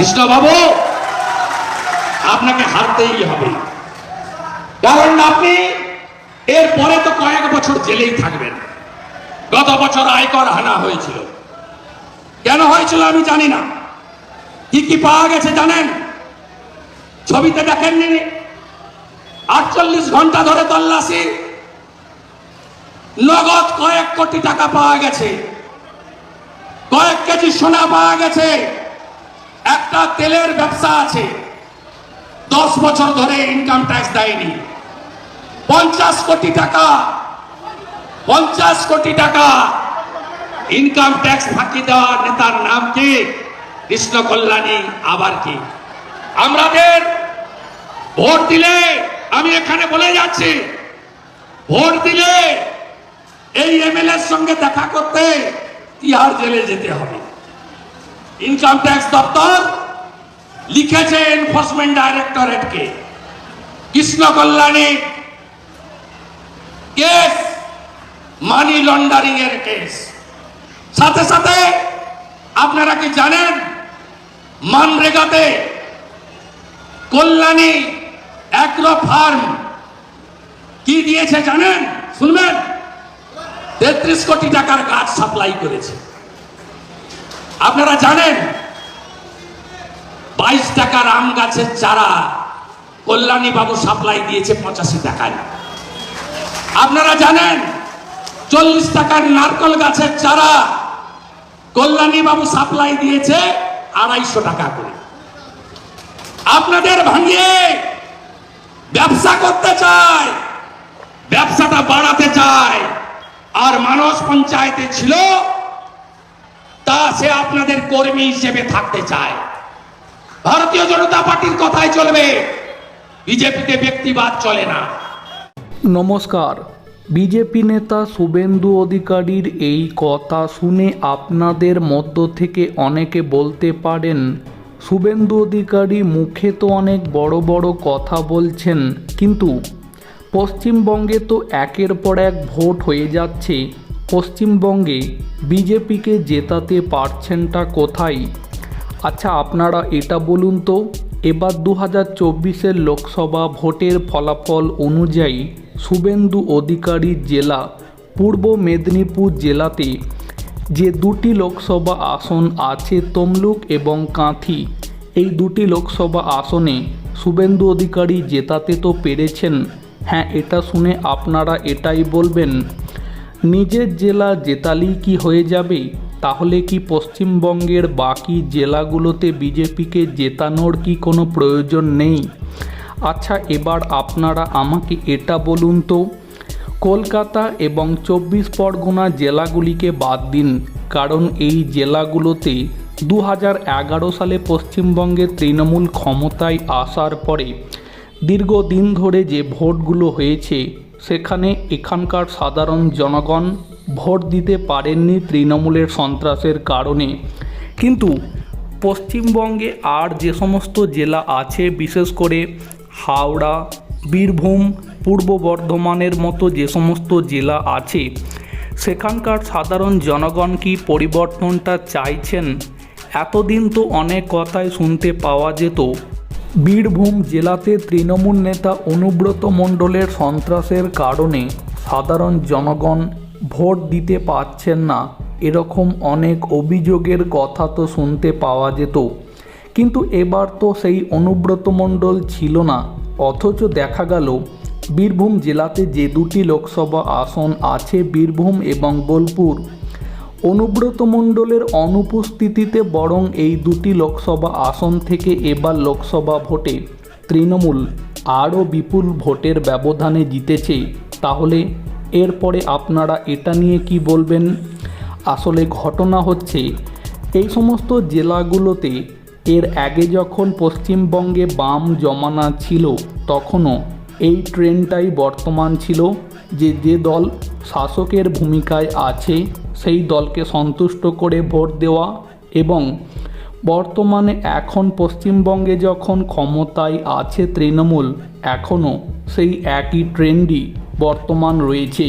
কৃষ্ণবাবু আপনাকে হারতেই হবে। কারণ আপনি এর পরে তো কয়েক বছর জেলেই থাকবেন। গত বছর আয়কর হানা হয়েছিল। কেন হয়েছিল আমি জানি না। কি কি পাওয়া গেছে জানেন? ছবিতে দেখেননি আটচল্লিশ ঘণ্টা ধরে তল্লাশি। নগদ কয়েক কোটি টাকা পাওয়া গেছে। কয়েক কেজি সোনা পাওয়া গেছে। একটা তেলের ব্যবসা আছে। দশ বছর ধরে ইনকাম ট্যাক্স দেয়নি। পঞ্চাশ কোটি টাকা, পঞ্চাশ কোটি টাকা ইনকাম ট্যাক্স ফাঁকি দেওয়া নেতার নাম কি? কৃষ্ণ কল্যাণী আবার কি? আমাদের ভোট দিলে, আমি এখানে বলে যাচ্ছি, ভোট দিলে এই এমএলএ সঙ্গে দেখা করতে তিহার জেলে যেতে হবে। ইনকাম ট্যাক্স দপ্তর লিখেছে enforcement ডাইরেক্টরেটকে। Krishna Kalyani. Case, money laundering এর কেস। সাথে সাথে, আপনারা কি জানেন, মানরেগাতে কল্যাণী অ্যাগ্রো ফার্ম কি দিয়েছে জানেন? শুনবেন? তেত্রিশ কোটি টাকার গাছ সাপ্লাই করেছে। আপনারা জানেন বাইশ টাকার আম গাছের চারা কল্যাণী বাবু সাপ্লাই দিয়েছে পঁচাশি টাকায়। আপনারা জানেন, চল্লিশ টাকার নারকল গাছের চারা কল্যাণী বাবু সাপ্লাই দিয়েছে আড়াইশো টাকা করে। আপনাদের ভাঙিয়ে ব্যবসা করতে চায়, ব্যবসাটা বাড়াতে চায়, আর মানস পঞ্চায়েতে ছিল, তা সে আপনাদের কর্মী হিসেবে থাকতে চায়। ভারতীয় জনতা পার্টির কথাই চলবে। বিজেপিতে ব্যক্তিবাদ চলে না। নমস্কার। বিজেপি নেতা শুভেন্দু অধিকারীর এই কথা শুনে আপনাদের মধ্য থেকে অনেকে বলতে পারেন, শুভেন্দু অধিকারী মুখে তো অনেক বড় বড় কথা বলছেন, কিন্তু পশ্চিমবঙ্গে তো একের পর এক ভোট হয়ে যাচ্ছে। পশ্চিমবঙ্গে বিজেপিকে জেতাতে পারছেনটা কোথায়? আচ্ছা আপনারা এটা বলুন তো, এবার দু হাজার চব্বিশের লোকসভা ভোটের ফলাফল অনুযায়ী শুভেন্দু অধিকারী জেলা, পূর্ব মেদিনীপুর জেলাতে যে দুটি লোকসভা আসন আছে তমলুক এবং কাঁথি, এই দুটি লোকসভা আসনে শুভেন্দু অধিকারী জেতাতে তো পেরেছেন। হ্যাঁ এটা শুনে আপনারা এটাই বলবেন। নিজের জেলা জেতালেই কি হয়ে যাবে? তাহলে কি পশ্চিমবঙ্গের বাকি জেলাগুলোতে বিজেপিকে জেতানোর কি কোনো প্রয়োজন নেই? আচ্ছা এবার আপনারা আমাকে এটা বলুন তো। কলকাতা এবং চব্বিশ পরগনা জেলাগুলিকে বাদ দিন, কারণ এই জেলাগুলোতে দু হাজার এগারো সালে পশ্চিমবঙ্গে তৃণমূল ক্ষমতায় আসার পরে দীর্ঘদিন ধরে যে ভোটগুলো হয়েছে, সেখানে এখানকার সাধারণ জনগণ ভোট দিতে পারেননি তৃণমূলের সন্ত্রাসের কারণে। কিন্তু পশ্চিমবঙ্গে আর যে সমস্ত জেলা আছে, বিশেষ করে হাওড়া, বীরভূম, পূর্ব বর্ধমানের মতো যে সমস্ত জেলা আছে, সেখানকার সাধারণ জনগণ কি পরিবর্তনটা চাইছেন? এতদিন তো অনেক কথাই শুনতে পাওয়া যেত। বীরভূম জেলাতে তৃণমূল নেতা অনুব্রত মণ্ডলের সন্ত্রাসের কারণে সাধারণ জনগণ ভোট দিতে পারছেন না। এরকম অনেক অভিযোগের কথা তো শুনতে পাওয়া যেত। কিন্তু এবার তো সেই অনুব্রত মণ্ডল ছিল না। অথচ দেখা গেল, বীরভূম জেলাতে যে দুটি লোকসভা আসন আছে বীরভূম এবং বোলপুর, অনুব্রত মণ্ডলের অনুপস্থিতিতে বরং এই দুটি লোকসভা আসন থেকে এবার লোকসভা ভোটে তৃণমূল আরও বিপুল ভোটের ব্যবধানে জিতেছে। তাহলে এরপরে আপনারা এটা নিয়ে কি বলবেন? আসলে ঘটনা হচ্ছে, এই সমস্ত জেলাগুলোতে এর আগে যখন পশ্চিমবঙ্গে বাম জমানা ছিল, তখনও এই ট্রেনটাই বর্তমান ছিল যে যে দল শাসকের ভূমিকায় আছে, সেই দলকে সন্তুষ্ট করে ভোট দেওয়া এবং বর্তমানে এখন পশ্চিমবঙ্গে যখন ক্ষমতায় আছে তৃণমূল, এখনও সেই একই ট্রেন্ডই বর্তমান রয়েছে।